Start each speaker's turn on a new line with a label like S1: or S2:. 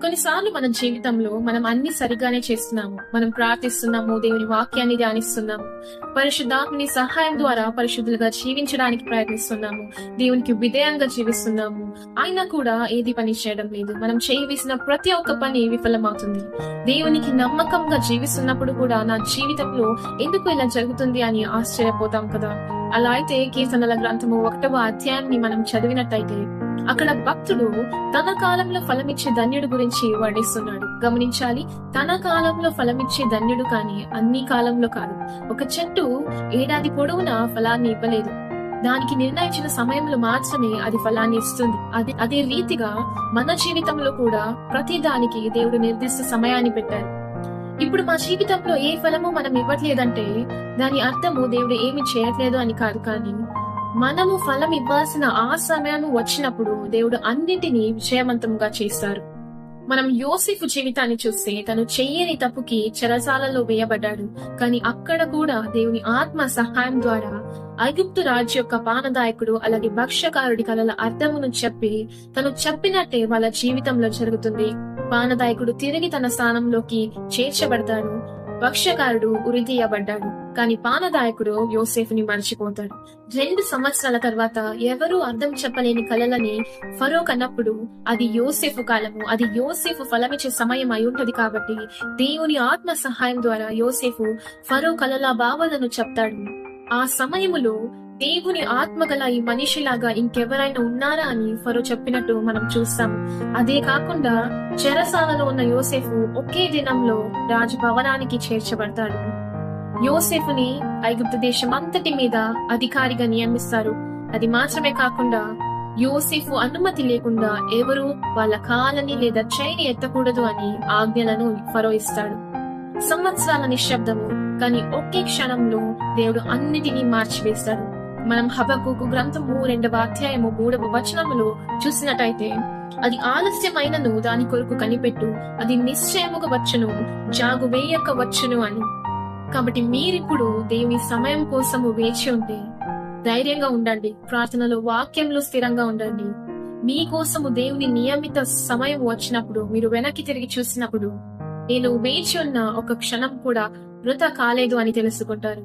S1: కొన్నిసార్లు మన జీవితంలో మనం అన్ని సరిగానే చేస్తున్నాము. మనం ప్రార్థిస్తున్నాము దేవుని వాక్యాన్ని ధ్యానిస్తున్నాము. పరిశుద్ధాత్మని సహాయం ద్వారా పరిశుద్ధులుగా జీవించడానికి ప్రయత్నిస్తున్నాము. దేవునికి విధేయంగా జీవిస్తున్నాము. అయినా కూడా ఏది పని చేయడం లేదు. మనం చేయవలసిన ప్రతి ఒక్క పని విఫలమవుతుంది. దేవునికి నమ్మకంగా జీవిస్తున్నప్పుడు కూడా నా జీవితంలో ఎందుకు ఇలా జరుగుతుంది అని ఆశ్చర్యపోతాం కదా? అలా అయితే కీర్తనల గ్రంథము ఒకటవ అధ్యాయాన్ని మనం చదివినట్టయితే అక్కడ భక్తుడు తన కాలంలో ఫలమిచ్చే ధన్యుడు గురించి వర్ణిస్తున్నాడు గమనించాలి తన కాలంలో ఫలమిచ్చే ధన్యుడు కానీ అన్ని కాలంలో కాదు. ఒక చెట్టు ఏడాది పొడవునా ఫలాన్ని ఇవ్వలేదు. దానికి నిర్ణయించిన సమయంలో మాత్రమే అది ఫలాన్ని ఇస్తుంది. అది అదే రీతిగా మన జీవితంలో కూడా ప్రతి దానికి దేవుడు నిర్దిష్ట సమయాన్ని పెట్టారు. ఇప్పుడు మా జీవితంలో ఏ ఫలము మనం ఇవ్వట్లేదంటే దాని అర్థము దేవుడు ఏమి చేయట్లేదు అని కాదు కానీ మనము ఫలం ఇవ్వాల్సిన ఆ సమయం వచ్చినప్పుడు దేవుడు అన్నింటినీ విజయవంతంగా చేస్తారు. మనం యోసిఫ్ జీవితాన్ని చూస్తే తను చెయ్యని తప్పుకి చెరసాలలో వేయబడ్డాడు. కానీ అక్కడ కూడా దేవుని ఆత్మ సహాయం ద్వారా ఐగుప్తు రాజు యొక్క పానదాయకుడు అలాగే భక్ష్యకారుడి కలల అర్థమును చెప్పి తను చెప్పినట్టే వాళ్ళ జీవితంలో జరుగుతుంది. పానదాయకుడు తిరిగి తన స్థానంలోకి చేర్చబడతాడు. భక్ష్యకారుడు ఉరితీయబడ్డాడు. కానీ పానదాయకుడు యోసేఫ్ని మర్చిపోతాడు. రెండు సంవత్సరాల తర్వాత ఎవరూ అర్థం చెప్పలేని కలలని ఫరో కన్నప్పుడు అది యోసేఫ్ కాలము. అది యోసేఫ్ ఫలమిచ్చే సమయం అయి ఉంటది కాబట్టి దేవుని ఆత్మ సహాయం ద్వారా యోసేఫు ఫరో కలల భావాలను చెప్తాడు. ఆ సమయములో దేవుని ఆత్మ గల ఈ మనిషిలాగా ఇంకెవరైనా ఉన్నారా అని ఫరో చెప్పినట్టు మనం చూస్తాం. అదే కాకుండా చెరసాలలో ఉన్న యోసేఫు ఒకే దినంలో రాజు భవనానికి చేర్చబడతాడు. యోసేఫుని ఐగుప్తు దేశం అంతటి మీద అధికారిగా నియమిస్తారు. అది మాత్రమే కాకుండా యోసేఫు అనుమతి లేకుండా ఎవరు వాళ్ళ కాలని లేదా చైని ఎత్తకూడదు అని ఆజ్ఞలను ఫరో ఇస్తాడు. సంవత్సరాల నిశ్శబ్దము కానీ ఒకే క్షణంలో దేవుడు అన్నిటినీ మార్చివేస్తాడు. మనం హబకుకు గ్రంథము రెండవ అధ్యాయము మూడవ వచనములో చూసినట్టయితే అది ఆలస్యమైనను దాని కొరకు కనిపెట్టు అది నిశ్చయముగా వచ్చును జాగు వేయక వచ్చును అని. కాబట్టి మీరిప్పుడు దేవుని సమయం కోసము వేచి ఉంటే ధైర్యంగా ఉండండి ప్రార్థనలో వాక్యంలో స్థిరంగా ఉండండి. మీకోసము దేవుని నియమిత సమయం వచ్చినప్పుడు మీరు వెనక్కి తిరిగి చూసినప్పుడు నేను వేచి ఉన్న ఒక క్షణం కూడా వృధా కాలేదు అని తెలుసుకుంటారు.